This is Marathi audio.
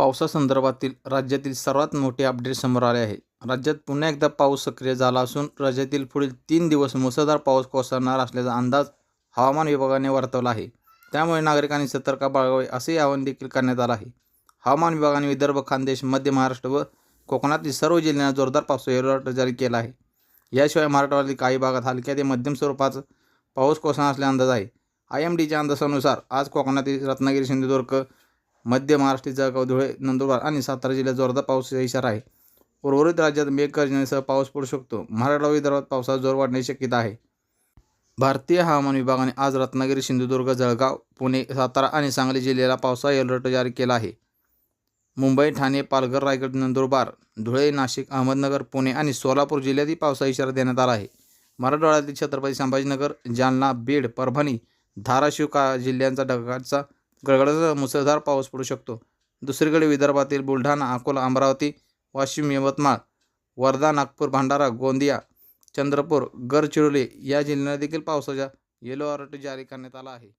पावसासंदर्भातील राज्यातील सर्वात मोठे अपडेट समोर आले आहे. राज्यात पुन्हा एकदा पाऊस सक्रिय झाला असून राज्यातील पुढील तीन दिवस मुसळधार पाऊस कोसळणार असल्याचा अंदाज हवामान विभागाने वर्तवला आहे. त्यामुळे नागरिकांनी सतर्क बाळगावे असे आवाहन देखील करण्यात आलं आहे. हवामान विभागाने विदर्भ खानदेश मध्य महाराष्ट्र व कोकणातील सर्व जिल्ह्यांना जोरदार पाऊस अलर्ट जारी केला आहे. याशिवाय मराठवाड्यातील काही भागात हलक्या ते मध्यम स्वरूपाचा पाऊस कोसळणार असल्याचा अंदाज आहे. आय एम डीच्या अंदाजानुसार आज कोकणातील रत्नागिरी सिंधुदुर्ग मध्य महाराष्ट्र जळगाव धुळे नंदुरबार आणि सातारा जिल्ह्यात जोरदार पावसाचा इशारा आहे. उर्वरित राज्यात मेघगर्जनेसह पाऊस पडू शकतो. मराठवाडा विदर्भात पावसाचा जोर वाढण्याची शक्यता आहे. भारतीय हवामान विभागाने आज रत्नागिरी सिंधुदुर्ग जळगाव पुणे सातारा आणि सांगली जिल्ह्याला पावसाळी अलर्ट जारी केला आहे. मुंबई ठाणे पालघर रायगड नंदुरबार धुळे नाशिक अहमदनगर पुणे आणि सोलापूर जिल्ह्यातही पावसाचा इशारा देण्यात आला आहे. मराठवाड्यातील छत्रपती संभाजीनगर जालना बीड परभणी धाराशिव का जिल्ह्यांचा ढगाचा गडगडाचा मुसळधार पाऊस पडू शकतो. दुसरीकडे विदर्भातील बुलढाणा अकोला अमरावती वाशिम यवतमाळ वर्धा नागपूर भंडारा गोंदिया चंद्रपूर गडचिरोली या जिल्ह्यांना देखील पावसाचा येलो अलर्ट जारी करण्यात आला आहे.